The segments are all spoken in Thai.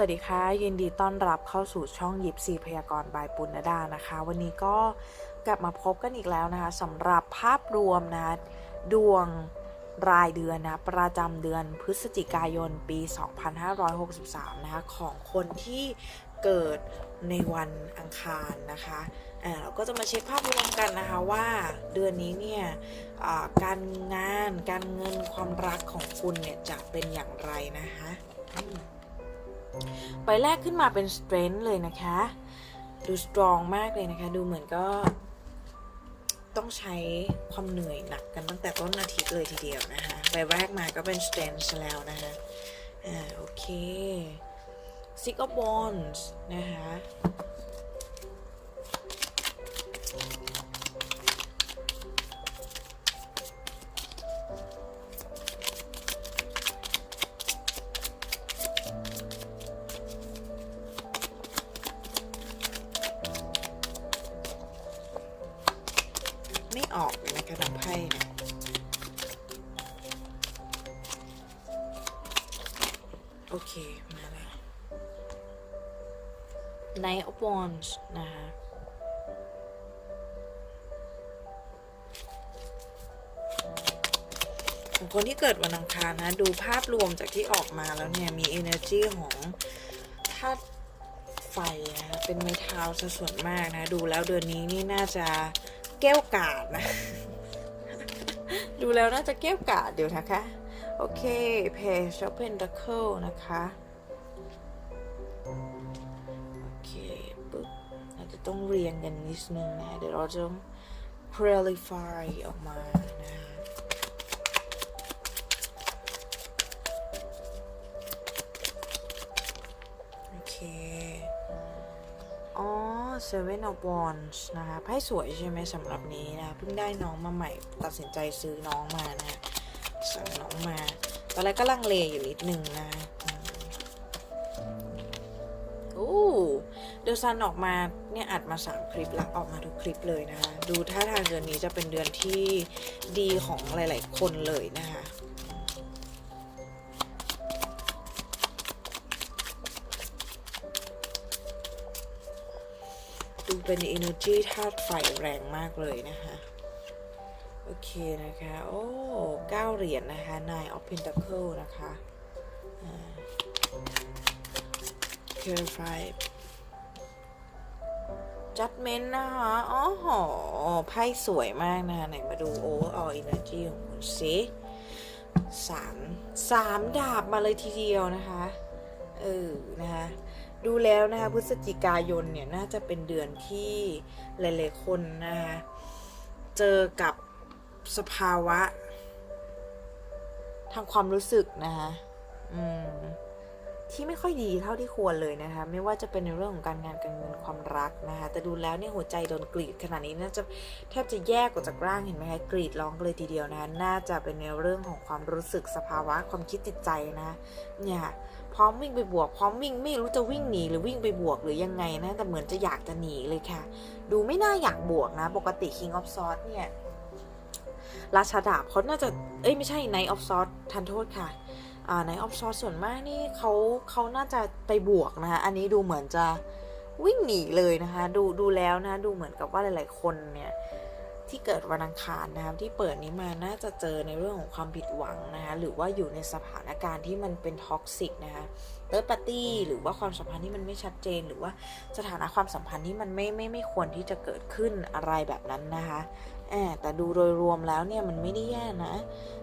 สวัสดีค่ะ ยินดีต้อนรับเข้าสู่ช่องยิปซีพยากรณ์บายปุณณดานะคะ วันนี้ก็กลับมาพบกันอีกแล้วนะคะสำหรับภาพรวมนะดวงรายเดือนนะประจำเดือนพฤศจิกายนปี 2563 นะคะของคนที่เกิดในวันอังคารนะคะอ่าเราก็จะมาเช็คภาพรวมกันนะคะว่าเดือนนี้เนี่ยการงานการเงินความรักของคุณเนี่ยจะเป็นอย่างไรนะคะ ใบแรกขึ้นมาเป็น strength เลยนะคะ ดู strong มากเลยนะคะ ดูเหมือนก็ต้องใช้ความเหนื่อยหนักกันตั้งแต่ต้นอาทิตย์เลยทีเดียวนะคะใบแรกมาก็เป็น strength แล้วนะคะอ่าโอเค six of wands นะคะ ออกเลยนะคะดับไพ่เนะโอเค มาแล้ว Knight of Wands นะคะของคนที่เกิดวันอังคารนะ ดูภาพรวมจากที่ออกมาแล้วเนี่ย มี energy ของธาตุไฟนะคะเป็นไม้เท้าซะส่วนมากนะ ดูแล้วเดือนนี้นี่น่าจะ แก้วกาดนะ ดูแล้วน่าจะแก้วกาดเดี๋ยวนะคะ โอเคเพจช็อปเพนดัคเคิลนะคะโอเคปึ๊บเราจะต้องเรียงกันนิดนึงนะ เดี๋ยวเราจะ clarify ออกมานะ Seven of Wands นะคะไพ่สวยใช่ไหมสำหรับนี้นะเพิ่งได้น้องมาใหม่ ตัดสินใจซื้อน้องมานะสั่งน้องมา ตอนแรกก็ลังเลอยู่นิดนึงนะโอ้เดอะซันออกมาเนี่ยอัดมา 3 คลิปแล้วออกมาทุกคลิปเลยนะคะ ดูท่าทางเดือนนี้จะเป็นเดือนที่ดีของหลาย ๆ คนเลยนะคะ เป็น energy ธาตุไฟแรงมากเลยนะคะ โอเคนะคะ โอ้เก้าเหรียญนะคะ nine of pentacle นะคะ clarify judgment นะคะอ๋อหอไพ่สวยมากนะคะ ไหนมาดู overall energy ของคุณสิสามสามดาบมาเลยทีเดียวนะคะ เออ นะคะ ดูแล้วนะคะพฤศจิกายนเนี่ยน่าจะเป็นเดือนที่หลายๆคนนะคะเจอกับสภาวะ ทางความรู้สึกนะคะอืมที่ไม่ค่อยดีเท่าที่ควรเลยนะคะ ไม่ว่าจะเป็นในเรื่องของการงานการเงินความรักนะคะ แต่ดูแล้วเนี่ยหัวใจโดนกรีดขนาดนี้น่าจะแทบจะแยกออกจากร่างเห็นไหมคะกรีดร้องเลยทีเดียวนะคะน่าจะเป็นในเรื่องของความรู้สึกสภาวะความคิดจิตใจนะ เนี่ย ร้อมวิ่งไปบวก พร้อมวิ่งไม่รู้จะวิ่งหนีหรือวิ่งไปบวกหรือยังไงนะแต่เหมือนจะอยากจะหนีเลยค่ะ ดูไม่น่าอยากบวกนะ ปกติ King of Swords เนี่ยราชาดาบเขาน่าจะเอ้ยไม่ใช่ Knight of Swords ทันโทษค่ะอ่า Knight of Swords ส่วนมากนี่เขาเขาน่าจะไปบวกนะคะอันนี้ดูเหมือนจะวิ่งหนีเลยนะคะ ดูดูแล้วนะ ดูเหมือนกับว่าหลาย ๆ คนเนี่ย ที่เกิดวันอังคารนะครับที่เปิดนี้มาน่าจะเจอในเรื่องของความผิดหวังนะคะหรือว่าอยู่ในสถานการณ์ที่มันเป็นท็อกซิกนะคะเติร์ปาร์ตี้หรือว่าความสัมพันธ์ที่มันไม่ชัดเจน หรือว่าสถานะความสัมพันธ์ที่มันไม่ไม่ไม่ควรที่จะเกิดขึ้นอะไรแบบนั้นนะคะแอบแต่ดูโดยรวมแล้วเนี่ยมันไม่ได้แย่นะ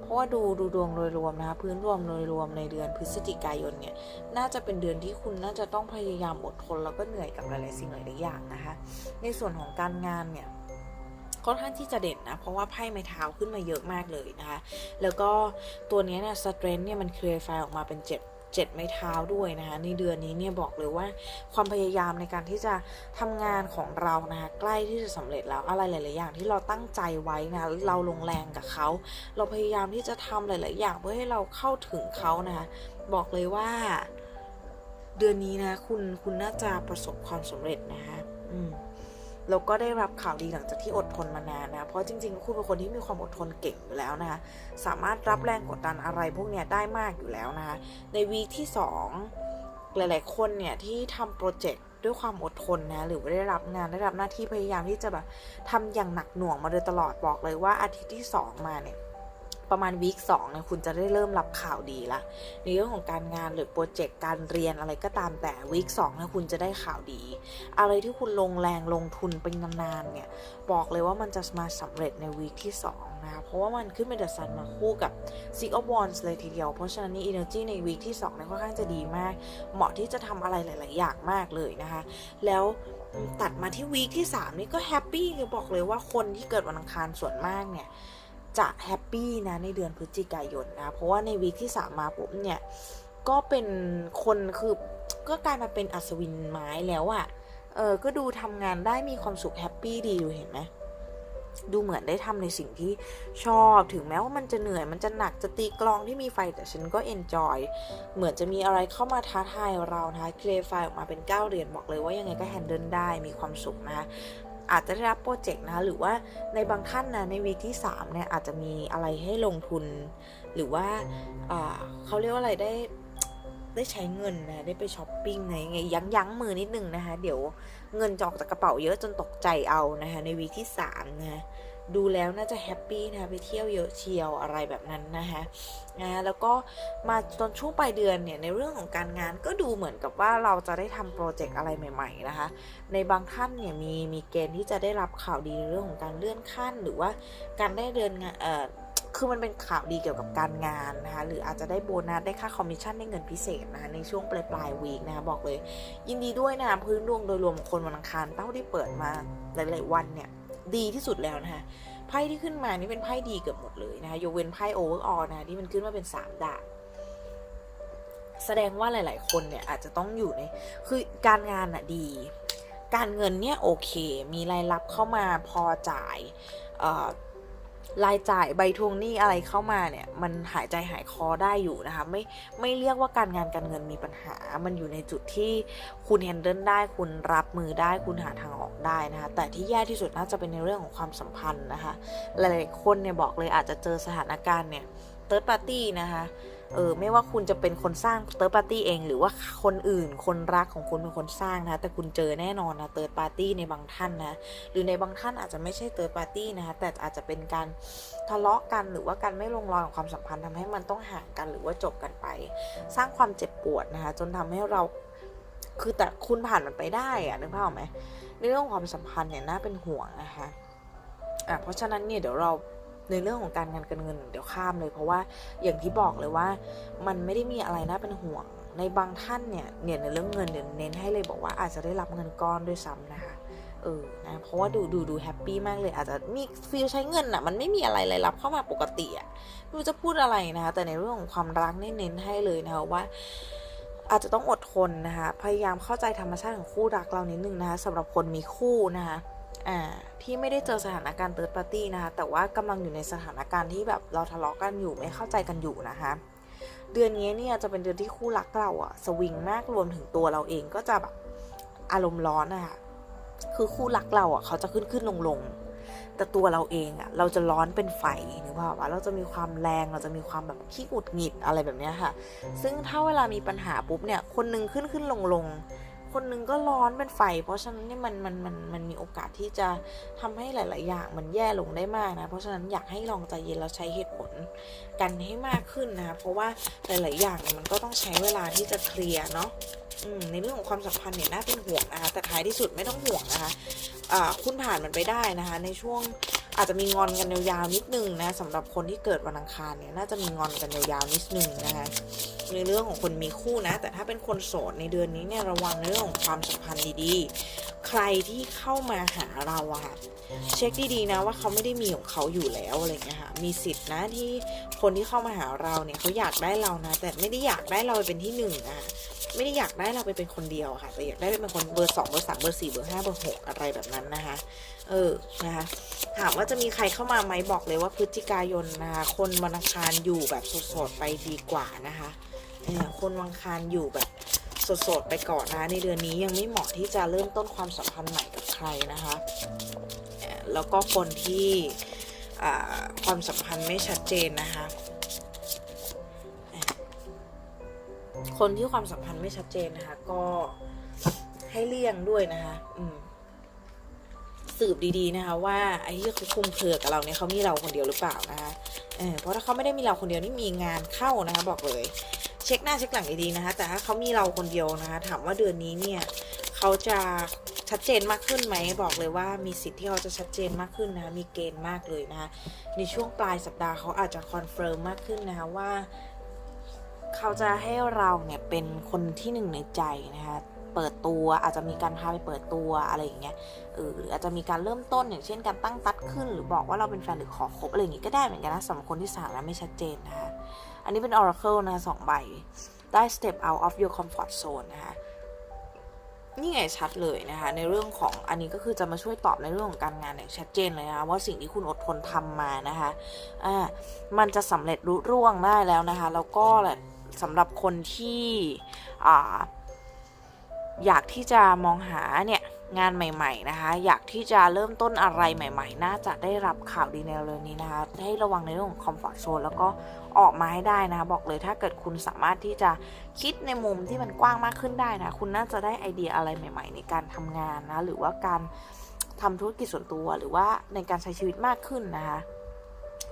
เพราะว่าดูดูดวงโดยรวมนะคะพื้นรวมโดยรวมในเดือนพฤศจิกายนเนี่ยน่าจะเป็นเดือนที่คุณน่าจะต้องพยายามอดทนแล้วก็เหนื่อยกับหลายๆสิ่งหลายๆอย่างนะคะ ในส่วนของการงานเนี่ย ค่อนข้างที่จะเด่นนะ เพราะว่าไพ่ไม้เท้าขึ้นมาเยอะมากเลยนะคะ แล้วก็ตัวนี้เนี่ยสเตรนเนี่ยมันเคลียร์ไฟออกมาเป็นเจ็ดเจ็ดไม้เท้าด้วยนะคะในเดือนนี้เนี่ยบอกเลยว่าความพยายามในการที่จะทำงานของเรานะคะใกล้ที่จะสำเร็จแล้วอะไรหลาย ๆ อย่างที่เราตั้งใจไว้นะเราลงแรงกับเขา เราพยายามที่จะทำหลาย ๆ อย่างเพื่อให้เราเข้าถึงเขานะคะบอกเลยว่าเดือนนี้นะคุณคุณน่าจะประสบความสำเร็จนะคะอืม แล้วก็ได้รับข่าวดีหลังจากที่อดทนมานานนะ เพราะจริงๆ คุณเป็นคนที่มีความอดทนเก่งอยู่แล้วนะคะ สามารถรับแรงกดดันอะไรพวกเนี้ยได้มากอยู่แล้วนะคะ ในวีคที่ 2 หลายๆ คนเนี่ยที่ทำโปรเจกต์ด้วยความอดทนนะ หรือว่าได้รับงานได้รับหน้าที่พยายามที่จะแบบทำอย่างหนักหน่วงมาโดยตลอดบอกเลยว่าอาทิตย์ที่ 2 มาเนี่ย ประมาณวีคสองเนี่ยคุณจะได้เริ่มรับข่าวดีละในเรื่องของการงานหรือโปรเจกต์การเรียนอะไรก็ตามแต่วีคสองเนี่ยคุณจะได้ข่าวดี อะไรที่คุณลงแรงลงทุนเป็นนานๆเนี่ยบอกเลยว่ามันจะมาสำเร็จในวีคที่2นะคะเพราะว่ามันขึ้นเป็นเดอะซันมาคู่กับ Six of Wands เลยทีเดียว เพราะฉะนั้นนี่ energy ในวีคที่2เนี่ยค่อนข้างจะดีมาก เหมาะที่จะทำอะไรหลาย ๆ อย่างมากเลยนะคะ แล้วตัดมาที่วีคที่ 3 นี่ก็แฮปปี้เลยบอกเลยว่าคนที่เกิดวันอังคารส่วนมากเนี่ย จะแฮปปี้นะในเดือนพฤศจิกายนนะ เพราะว่าในวีคที่3มมาปุ๊บเนี่ย ก็เป็นคนคือก็กลายมาเป็นอัศวินไม้แล้วอะ่ะ เออ ก็ดูทำงานได้มีความสุขแฮปปี้ดีอยู่เห็นไหมดูเหมือนได้ทำในสิ่งที่ชอบถึงแม้ว่ามันจะเหนื่อย มันจะหนักจะตีกลองที่มีไฟแต่ฉันก็เอนจอยเหมือนจะมีอะไรเข้ามาท้าทายเรานะคะเคลียร์ไฟออกมาเป็น 9 เหรียญบอกเลยว่ายังไงก็แฮนเดิลได้มีความสุขนะคะ อาจจะได้รับโปรเจกต์นะคะหรือว่าในบางท่านนะในวีคที่3เนี่ยอาจจะมีอะไรให้ลงทุน หรือว่าอ่าเขาเรียกว่าอะไรได้ได้ใช้เงินนะได้ไปช้อปปิ้งไงไงยั้งยั้งมือนิดนึงนะคะ เดี๋ยวเงินจะออกจากกระเป๋าเยอะจนตกใจเอานะคะในวีคที่3นะคะ ดูแล้วน่าจะแฮปปี้นะไปเที่ยวเยอะเชียวอะไรแบบนั้นนะคะนะแล้วก็มาตอนช่วงปลายเดือนเนี่ยในเรื่องของการงานก็ดูเหมือนกับว่าเราจะได้ทำโปรเจกต์อะไรใหม่ๆนะคะ ในบางท่านเนี่ยมีมีเกณฑ์ที่จะได้รับข่าวดีในเรื่องของการเลื่อนขั้น หรือว่าการได้เดินงานเอ่อคือมันเป็นข่าวดีเกี่ยวกับการงานนะคะหรืออาจจะได้โบนัสได้ค่าคอมมิชชั่นได้เงินพิเศษนะคะในช่วงปลายปลายวีคนะคะบอกเลย ยินดีด้วยนะคะพื้นดวงโดยรวมของคนวันอังคารเต้าที่เปิดมาหลายๆวันเนี่ย ดีที่สุดแล้วนะคะไพ่ที่ขึ้นมานี่เป็นไพ่ดีเกือบหมดเลยนะคะยกเว้นไพ่โอเวอร์ออลนะคะที่มันขึ้นมาเป็นสามดาบแสดงว่าหลาย ๆ คนเนี่ยอาจจะต้องอยู่ในคือการงานอะดี การเงินเนี่ยโอเค มีรายรับเข้ามาพอจ่ายเอ่อ รายจ่ายใบทวงหนี้อะไรเข้ามาเนี่ย มันหายใจหายคอได้อยู่นะคะ ไม่ไม่เรียกว่าการงานการเงินมีปัญหา มันอยู่ในจุดที่คุณแฮนเดิลได้ คุณรับมือได้คุณหาทางออกได้นะคะ แต่ที่แย่ที่สุดน่าจะเป็นในเรื่องของความสัมพันธ์นะคะ หลายๆคนเนี่ยบอกเลยอาจจะเจอสถานการณ์เนี่ยเติร์ดปาร์ตี้นะคะ เออไม่ว่าคุณจะเป็นคนสร้างเติร์ดปาร์ตี้เอง หรือว่าคนอื่น คนรักของคุณเป็นคนสร้างนะ แต่คุณเจอแน่นอนนะเติร์ดปาร์ตี้ในบางท่านนะ หรือในบางท่านอาจจะไม่ใช่เติร์ดปาร์ตี้นะคะแต่อาจจะเป็นการทะเลาะกันหรือว่าการไม่ลงรอยของความสัมพันธ์ทำให้มันต้องห่างกันหรือว่าจบกันไป สร้างความเจ็บปวดนะคะจนทำให้เราคือแต่คุณผ่านมันไปได้อะนึกภาพไหมในเรื่องความสัมพันธ์เนี่ยน่าเป็นห่วงนะคะอะเพราะฉะนั้นเนี่ยเดี๋ยวเรา ในเรื่องของการงานการเงิน เดี๋ยวข้ามเลย เพราะว่าอย่างที่บอกเลยว่า มันไม่ได้มีอะไรน่าเป็นห่วง ในบางท่านเนี่ยเนี่ยในเรื่องเงินเดี๋ยวเน้นให้เลยบอกว่าอาจจะได้รับเงินก้อนด้วยซ้ำนะคะเออนะเพราะว่าดูดูดูแฮปปี้มากเลย อาจจะมีฟีลใช้เงินอะมันไม่มีอะไรรายรับเข้ามาปกติอะไม่รู้จะพูดอะไรนะคะแต่ในเรื่องของความรักเน้นให้เลยนะคะว่าอาจจะต้องอดทนนะคะ พยายามเข้าใจธรรมชาติของคู่รักเรานิดนึงนะคะสำหรับคนมีคู่นะคะ อ่าที่ไม่ได้เจอสถานการณ์เติร์ดปาร์ตี้นะคะ แต่ว่ากำลังอยู่ในสถานการณ์ที่แบบเราทะเลาะกันอยู่ไม่เข้าใจกันอยู่นะคะ เดือนนี้เนี่ยจะเป็นเดือนที่คู่รักเราอะสวิงมากรวมถึงตัวเราเองก็จะแบบอารมณ์ร้อนนะคะคือคู่รักเราอะเขาจะขึ้นขึ้นลงลงแต่ตัวเราเองอะเราจะร้อนเป็นไฟนึกภาว่าเราจะมีความแรงเราจะมีความแบบขี้หงุดหงิดอะไรแบบนี้ค่ะ ซึ่งถ้าเวลามีปัญหาปุ๊บเนี่ยคนหนึงขึ้นขึ้นลงลง คนหนึงก็ร้อนเป็นไฟ เพราะฉะนั้นนี่มันมันมันมันมีโอกาสที่จะทำให้หลาย ๆ อย่างมันแย่ลงได้มากนะ เพราะฉะนั้นอยากให้ลองใจเย็นแล้วใช้เหตุผลกันให้มากขึ้นนะ เพราะว่าหลาย ๆ อย่างมันก็ต้องใช้เวลาที่จะเคลียร์เนาะอืมในเรื่องของความสัมพันธ์เนี่ยน่าเป็นห่วงนะคะแต่ท้ายที่สุดไม่ต้องห่วงนะคะอ่าคุณผ่านมันไปได้นะคะ ในช่วง อาจจะมีงอนกันยาวๆนิดนึงนะสำหรับคนที่เกิดวันอังคารเนี่ยน่าจะมีงอนกันยาวๆนิดนึงนะคะในเรื่องของคนมีคู่นะ แต่ถ้าเป็นคนโสดในเดือนนี้เนี่ยระวังเรื่องของความสัมพันธ์ดีๆ ใครที่เข้ามาหาเราอะค่ะเช็คดีๆนะว่าเขาไม่ได้มีของเขาอยู่แล้วอะไรเงี้ยค่ะมีสิทธินะที่คนที่เข้ามาหาเราเนี่ยเขาอยากได้เรานะ แต่ไม่ได้อยากได้เราเป็นที่หนึ่งนะคะ ไม่ได้อยากได้เราไปเป็นคนเดียวค่ะ แต่อยากได้เป็นคนเบอร์สองเบอร์สามเบอร์สี่เบอร์ห้าเบอร์หกอะไรแบบนั้นนะคะ เออ นะคะ ถามว่าจะมีใครเข้ามาไหมบอกเลยว่าพฤศจิกายนนะคะคนวันอังคารอยู่แบบสดๆไปดีกว่านะคะเออคนวังคารอยู่แบบสดๆไปก่อนนะ ในเดือนนี้ยังไม่เหมาะที่จะเริ่มต้นความสัมพันธ์ใหม่กับใครนะคะ แล้วก็คนที่ความสัมพันธ์ไม่ชัดเจนนะคะ คนที่ความสัมพันธ์ไม่ชัดเจนนะคะ ก็ให้เลี่ยงด้วยนะคะอืมสืบดีๆนะคะว่าไอ้ที่เขาคุมเครือกับเราเนี่ยเขามีเราคนเดียวหรือเปล่านะคะเออเพราะถ้าเขาไม่ได้มีเราคนเดียวนี่มีงานเข้านะคะ บอกเลย เช็คหน้าเช็คหลังดีๆนะคะ แต่ถ้าเขามีเราคนเดียวนะคะ ถามว่าเดือนนี้เนี่ยเขาจะชัดเจนมากขึ้นไหมบอกเลยว่ามีสิทธิ์ที่เขาจะชัดเจนมากขึ้นนะคะมีเกณฑ์มากเลยนะคะในช่วงปลายสัปดาห์เขาอาจจะคอนเฟิร์มมากขึ้นนะคะว่า เขาจะให้เราเนี่ยเป็นคนที่หนึ่งในใจนะคะเปิดตัวอาจจะมีการพาไปเปิดตัวอะไรอย่างเงี้ยเออหรืออาจจะมีการเริ่มต้นอย่างเช่นการตั้งตัดขึ้น หรือบอกว่าเราเป็นแฟนหรือขอคบอะไรอย่างงี้ก็ได้เหมือนกันนะสำหรับคนที่สามแล้วไม่ชัดเจนนะคะอันนี้เป็น Oracle นะสองใบได้ step out of your comfort zone นะคะนี่ไงชัดเลยนะคะ ในเรื่องของอันนี้ก็คือจะมาช่วยตอบในเรื่องของการงานอย่างชัดเจนเลยนะคะว่าสิ่งที่คุณอดทนทำมานะคะอ่ามันจะสำเร็จรุ่ร่วงได้แล้วนะคะ แล้วก็แหละ สำหรับคนที่ออยากที่จะมองหาเนี่ยงานใหม่ๆนะคะ อยากที่จะเริ่มต้นอะไรใหม่ ๆ น่าจะได้รับข่าวดีในเร็วนี้นะคะ ให้ระวังในเรื่องของคอมฟอร์ z โซนแล้วก็ออกมาให้ได้นะคะ บอกเลยถ้าเกิดคุณสามารถที่จะคิดในมุมที่มันกว้างมากขึ้นได้นะ คุณน่าจะได้ไอเดียอะไรใหม่ ๆ ในการทำงานนะ หรือว่าการทำธุรกิจส่วนตัวหรือว่าในการใช้ชีวิตมากขึ้นนะคะ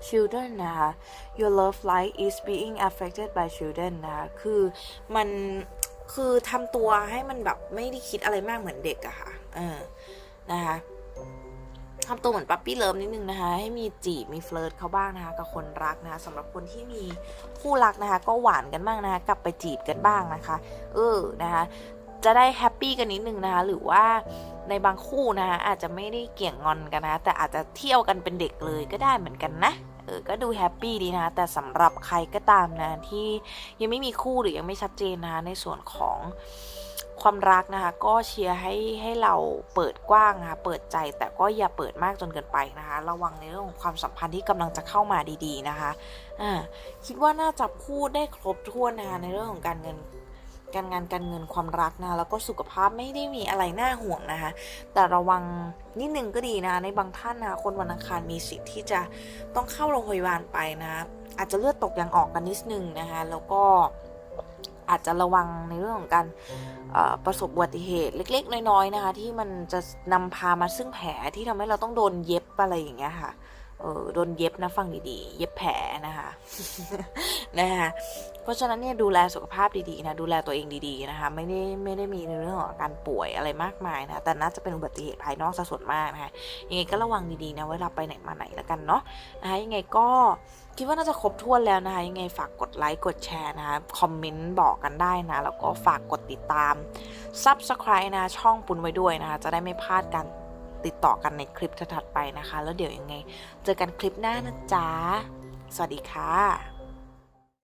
children นะคะ your love life is being affected by children นะคะคือมันคือทำตัวให้มันแบบไม่ได้คิดอะไรมากเหมือนเด็กอะค่ะเออนะคะทำตัวเหมือนปั๊ปปี้เลิฟนิดนึงนะคะ ให้มีจีบมีเฟลิร์ตเขาบ้างนะคะ กับคนรักนะคะสำหรับคนที่มีคู่รักนะคะ ก็หวานกันบ้างนะคะ กลับไปจีบกันบ้างนะคะ เออนะคะ จะได้แฮปปี้กันนิดนึงนะคะหรือว่าในบางคู่นะคะอาจจะไม่ได้เกี่ยงงอนกันนะ แต่อาจจะเที่ยวกันเป็นเด็กเลยก็ได้เหมือนกันนะเออก็ดูแฮปปี้ดีนะ แต่สำหรับใครก็ตามนะที่ยังไม่มีคู่หรือยังไม่ชัดเจนนะคะในส่วนของความรักนะคะ ก็เชียร์ให้ให้เราเปิดกว้างนะคะเปิดใจแต่ก็อย่าเปิดมากจนเกินไปนะคะ ระวังในเรื่องของความสัมพันธ์ที่กำลังจะเข้ามาดี ๆนะคะอ่าคิดว่าน่าจะพูดได้ครบถ้วนนะคะในเรื่องของการเงิน การงานการเงินความรักนะแล้วก็สุขภาพไม่ได้มีอะไรน่าห่วงนะคะ แต่ระวังนิดนึงก็ดีนะ ในบางท่านนะคนวันอังคารมีสิทธิ์ที่จะต้องเข้าโรงพยาบาลไปนะ อาจจะเลือดตกยางออกกันนิดนึงนะคะแล้วก็อาจจะระวังในเรื่องของการประสบอุบัติเหตุเล็ก ๆ น้อยๆนะคะ ที่มันจะนำพามาซึ่งแผลที่ทำให้เราต้องโดนเย็บอะไรอย่างเงี้ยค่ะ เออโดนเย็บนะฟังดีๆ เย็บแผลนะคะนะคะเพราะฉะนั้นเนี่ยดูแลสุขภาพดีๆนะดูแลตัวเองดีๆนะคะ ไม่ได้ไม่ได้มีในเรื่องของการป่วยอะไรมากมายนะแต่น่าจะเป็นอุบัติเหตุภายนอกซะส่วนมากนะคะยังไงก็ระวังดีๆนะเวลาไปไหนมาไหนแล้วกันเนาะนะคะยังไงก็คิดว่าน่าจะครบถ้วนแล้วนะคะ ยังไงฝากกดไลค์กดแชร์นะคะคอมเมนต์บอกกันได้นะ แล้วก็ฝากกดติดตาม Subscribe นะช่องปุนไว้ด้วยนะคะ จะได้ไม่พลาดกัน ติดต่อกันในคลิปถัดไปนะคะ แล้วเดี๋ยวยังไง เจอกันคลิปหน้านะจ๊ะ สวัสดีค่ะ